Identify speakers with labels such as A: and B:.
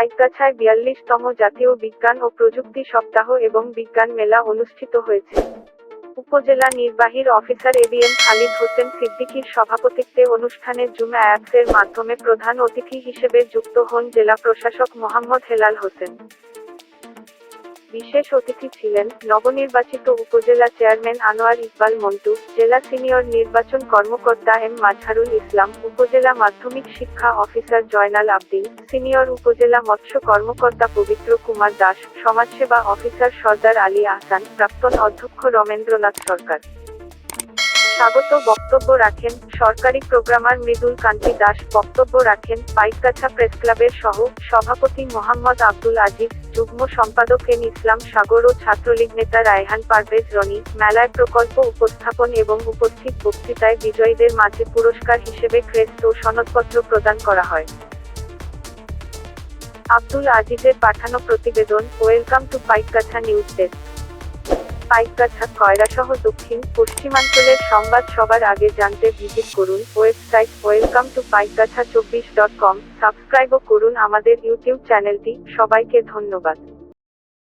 A: পাইকগাছায় বিয়াল্লিশতম জাতীয় বিজ্ঞান ও প্রযুক্তি সপ্তাহ এবং বিজ্ঞান মেলা অনুষ্ঠিত হয়েছে। উপজেলা নির্বাহীর অফিসার এবিএম খালিদ হোসেন সিদ্দিকীর সভাপতিত্বে অনুষ্ঠানে জুম অ্যাপসের মাধ্যমে প্রধান অতিথি হিসেবে যুক্ত হন জেলা প্রশাসক মোহাম্মদ হেলাল হোসেন। বিশেষ অতিথি ছিলেন নবনির্বাচিত উপজেলা চেয়ারম্যান আনোয়ার ইকবাল মন্টু, জেলা সিনিয়র নির্বাচন কর্মকর্তা এম মাজহারুল ইসলাম, উপজেলা মাধ্যমিক শিক্ষা অফিসার জয়নাল আবদিন, সিনিয়র উপজেলা মৎস্য কর্মকর্তা পবিত্র কুমার দাস, সমাজসেবা অফিসার সর্দার আলী আহসান, প্রাক্তন অধ্যক্ষ রমেন্দ্রনাথ সরকার। স্বাগত বক্তব্য রাখেন সরকারি প্রোগ্রামার মৃদুল কান্তি দাস। বক্তব্য রাখেন পাইকগাছা প্রেস ক্লাবের সহ সভাপতি মোহাম্মদ আব্দুল আজিজ যুগ্ম সম্পাদক এন ইসলাম সাগর ও ছাত্রলীগ নেতা রায়হান পারভেজ রনি মেলায় প্রকল্প উপস্থাপন এবং উপস্থিত বক্তৃতায় বিজয়ীদের মাঝে পুরস্কার হিসেবে ক্রেস্ট ও সনদপত্র প্রদান করা হয়। আব্দুল আজিজের পাঠানো প্রতিবেদন, welcome to Paikgachha news desk. Paikgachha, কয়রাসহ দক্ষিণ, পশ্চিমাঞ্চলের সংবাদ সবার আগে জানতে ভিজিট করুন ওয়েবসাইট ওয়েলকাম টু পাইকগাছা চব্বিশ ডট কম, সাবস্ক্রাইবও করুন আমাদের ইউটিউব চ্যানেলটি, সবাইকে ধন্যবাদ।